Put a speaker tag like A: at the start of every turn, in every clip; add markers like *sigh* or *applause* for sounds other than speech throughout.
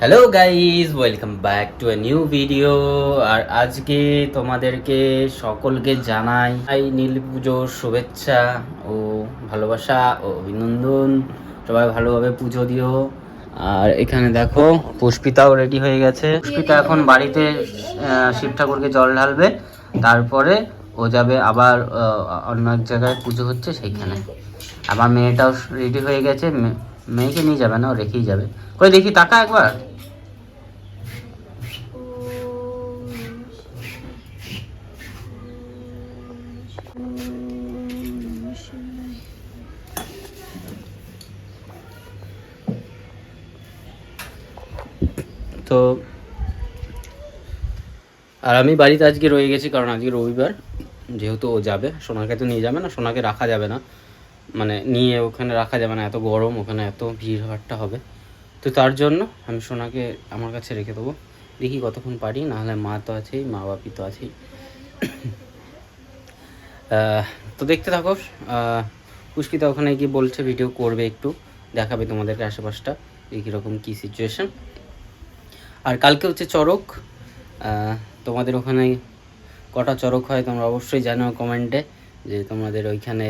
A: Hello guys welcome back to a new video আর আজকে তোমাদেরকে সকলকে জানাই এই নীল পুজোর শুভেচ্ছা ও ভালোবাসা ও অভিনন্দন। সবাই ভালোভাবে পুজো দিও। আর এখানে দেখো, পুষ্পিতাও রেডি হয়ে গেছে। পুষ্পিতা এখন বাড়িতে শিব ঠাকুরকে জল ঢালবে। তারপরে ও যাবে আবার অন্য এক জায়গায় পুজো হচ্ছে সেইখানে। আমার মেয়েটাও রেডি হয়ে গেছে। মেয়েকে নিয়ে যাবে না, ও রেখেই যাবে। কই দেখি টাকা একবার। তো আর আমি বাড়িতে আজকে রয়ে গেছি কারণ আজকে রবিবার। যেহেতু ও যাবে সোনাকে তো নিয়ে যাবে না সোনাকে রাখা যাবে না। মানে নিয়ে ওখানে রাখা যাবে না এত গরম ওখানে এত ভিড় ভাট্টা হবে। তো তার জন্য আমি সোনাকে আমার কাছে রেখে দেবো। দেখি কতক্ষণ পারি নাহলে মা তো আছেই মা বাপি তো আছেই। তো দেখতে থাকো আহ, পুষ্পিতা ওখানে গিয়ে বলছে ভিডিও করবে একটু দেখাবে তোমাদেরকে আশেপাশটা এই কীরকম কী সিচুয়েশন আর কালকে হচ্ছে চড়ক। তোমাদের ওখানে কটা চড়ক হয় তোমরা অবশ্যই জানাও কমেন্টে যে তোমাদের ওইখানে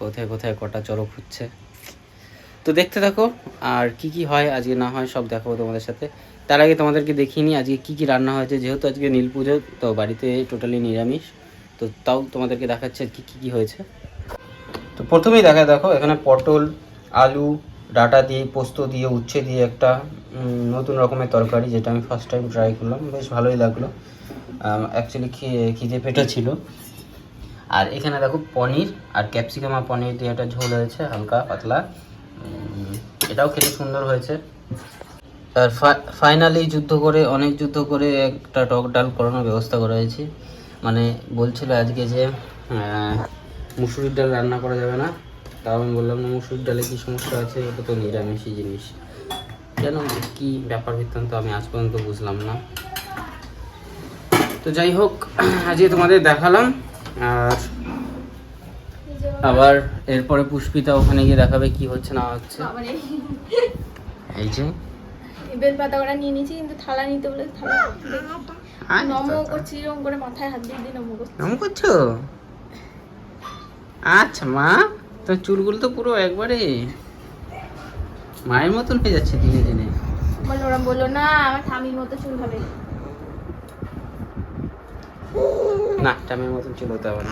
A: কোথায় কোথায় কটা চড়ক হচ্ছে। তো দেখতে থাকো, আর কি কি হয়, আজকে না হয় সব দেখাবো তোমাদের সাথে। তার আগে তোমাদেরকে দেখিয়ে নিই, আজকে কি কি রান্না হয়েছে। যেহেতু আজকে নীল পুজো তো বাড়িতে টোটালি নিরামিষ। তো তাও তোমাদেরকে দেখাচ্ছে আর কি কি কি হয়েছে। তো প্রথমেই দেখা, দেখো, এখানে পটল, আলু ডাটা দিয়ে, পোস্ত দিয়ে, উচ্ছে দিয়ে একটা নতুন রকমের তরকারি যেটা আমি ফার্স্ট টাইম ট্রাই করলাম। বেশ ভালোই লাগল। অ্যাকচুয়ালি খিদে পেটে ছিল। আর এখানে দেখো পনির আর ক্যাপসিকাম আর পনির দিয়ে একটা ঝোল হয়েছে, হালকা পাতলা। এটাও খেতে সুন্দর হয়েছে। আর ফাইনালি যুদ্ধ করে, অনেক যুদ্ধ করে একটা টক ডাল করানোর ব্যবস্থা করা হয়েছে মানে বলছিল আজকে যে মুসুরির ডাল রান্না করা যাবে না। তাও আমি বললাম না মুসুরির ডালে কি সমস্যা আছে? ওটা তো নিরামিষই জিনিস। কেন? কি ব্যাপার বৃত্তান্ত? আমি আজ পর্যন্ত বুঝলাম না। তো যাই হোক আজকে তোমাদের দেখালাম আর আবার এরপরে পুষ্পিতা ওখানে গিয়ে দেখাবে কি হচ্ছে না হচ্ছে। এই যে।
B: বেল পাতা ওরা নিয়ে নিয়েছি কিন্তু থালা নিতে বলে থালা
A: আর
B: নমো করছি এরকম করে মাথায় হাত দিয়ে দিয়ে নমো করছি।
A: কেমন করছ? আচ্ছা মা। তোর চুলগুলো তো পুরো একবারে মায়ের মতন হয়ে যাচ্ছে দিনে দিনে।
B: বলল ওরা বলল না আমার ঠামির মতো চুল হবে।
A: না টামের মতন চুল হতে হবে না।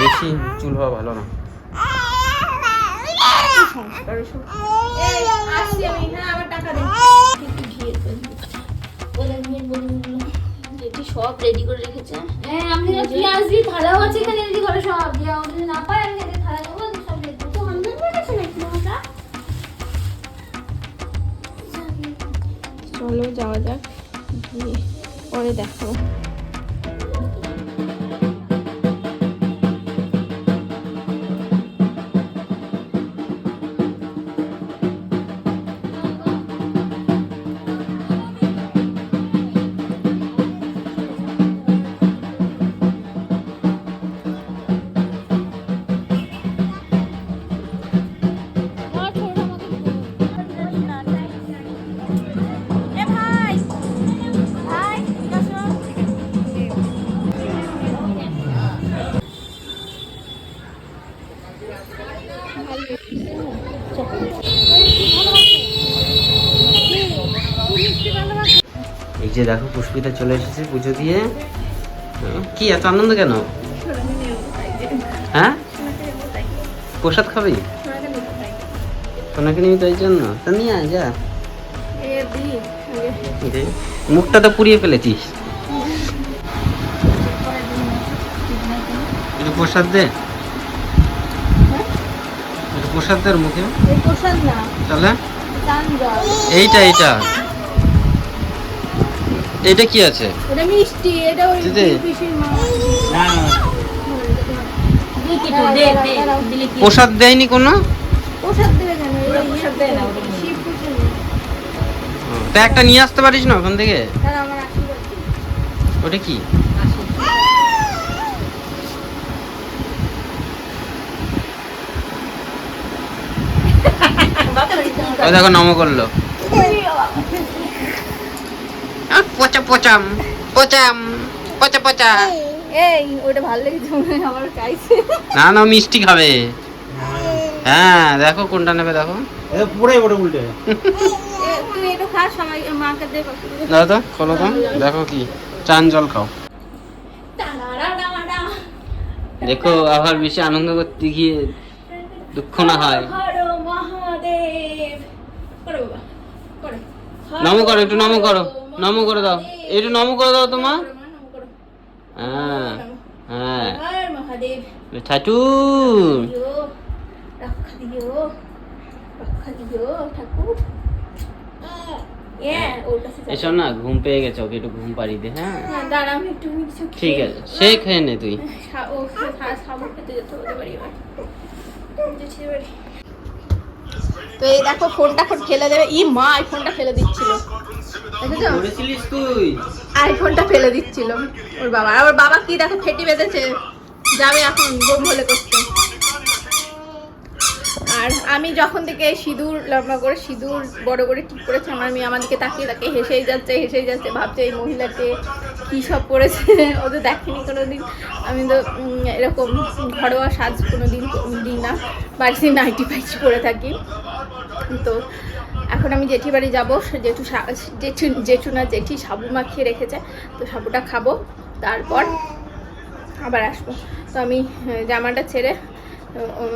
A: বেশি চুল হওয়া ভালো না।
B: আমি, হ্যাঁ, আমার টাকা। এটি সব রেডি করে রেখেছে?
C: হ্যাঁ আমি যে পেঁয়াজ দিয়ে থালাও আছে এখানে রেডি করে সব দিয়া যদি না পাই আমি এখানে থালা দেবো সব রেডি তো হয়ে গেছে নাকি মাথা
B: চলো যাওয়া যাক গিয়ে পরে দেখাবো।
A: যে দেখো পুষ্পিতা চলে এসেছে পুজো দিয়ে। কি এত আনন্দ কেন? হ্যাঁ? প্রসাদ খাবি? সোনাকে নিবি তাই জন্য। তা নিয়ে আয় যা। মুখটা তো পুড়িয়ে ফেলেছিস। একটু প্রসাদ দে। একটু প্রসাদ দে মুখে।
B: প্রসাদ না।
A: তাহলে? এইটা এইটা। এটা কি আছে?
B: ওটা মিষ্টি এটা ওই। পিসির মা
C: দে দে
A: প্রসাদ দেয়নি কোনো?
B: প্রসাদ দেবে কেন? প্রসাদ দেয় না
A: তা একটা নিয়ে আসতে পারিস না ওখান থেকে। ওটা কি? *laughs* দেখো নম করল। পচা পচাম পচাম পচা পচা।
B: এই ওটা ভালো লেগেছে মনে হয় আমার চাইছে।
A: না না মিষ্টি খাবে। হ্যাঁ। দেখো কোনটা নেবে দেখো।
D: পুরাই ওটা উল্টে।
B: এ, তুই একটু খা সময় মাকে দে
A: দাও তো খোলো তো দেখো কি চান জল খাও। দেখো আবার বেশি আনন্দ করতে গিয়ে দুঃখ না হয়। নম করো একটু নম করো। নম করে দাও। একটু নম করে দাও তোমা।
B: করো মা, নমো করো।
A: হ্যাঁ হ্যাঁ। ঠাকুর
B: রক্ষা দিও দিও ঠাকুর।
A: এসব না ঘুম পেয়ে গেছে ওকে একটু ঘুম পাড়িয়ে দে হ্যাঁ।
B: হ্যাঁ,
A: ঠিক আছে সে খেয়ে নে তুই।
B: তো এই দেখো ফোনটা এখন ফেলে দেবে। ই মা আইফোনটা ফেলে দিচ্ছিল। আইফোনটা ফেলে দিচ্ছিল ওর বাবা। আর ওর বাবা কি দেখো ফেটি বেঁধেছে। যাবে এখন বোম হলে করতে। আর আমি যখন থেকে সিঁদুর লম্বা করে সিঁদুর বড় করে ঠিক করেছে আমার মেয়ে আমাদেরকে তাকিয়ে তাকিয়ে হেসেই যাচ্ছে হেসেই যাচ্ছে ভাবছে এই মহিলাকে কী সব করেছে। ও তো দেখেনি কোনো দিন আমি তো এরকম ঘরোয়া সাজ কোনো দিন দিই না। বাড়িতে নাইটি ফাইটি পরে থাকি। তো এখন আমি জেঠি বাড়ি যাব। জেঠু জেঠু জেঠু না জেঠি সাবু মাখিয়ে রেখেছে। তো সাবুটা খাব তারপর আবার আসব। তো আমি জামাটা ছেড়ে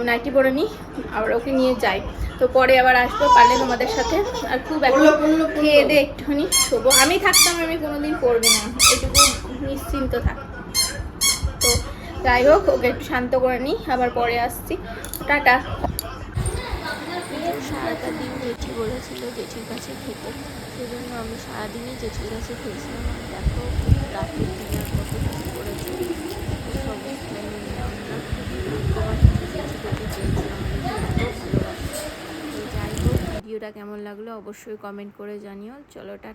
B: নাইটি পরে নিই আবার ওকে নিয়ে যাই। তো পরে আবার আসব পারলে তোমাদের সাথে। আর খুব একটা খেয়ে দিয়ে একটুখানি শোবো। আমি থাকতাম আমি কোনোদিন পরবো না। এটুকু নিশ্চিন্ত থাক। তো যাই হোক ওকে একটু শান্ত করে নিই। আবার পরে আসছি। টাটা।
E: সারাটা দিন জেঠি বলেছিল জেঠির কাছে খেতে। সেজন্য আমি সারাদিনই জেঠির কাছে খেয়েছিলাম। আর দেখো, রাতের দিনের কত কিছু করেছে। যাই হোক, ভিডিওটা কেমন লাগল অবশ্যই কমেন্ট করে জানিও। চলো, টাটা।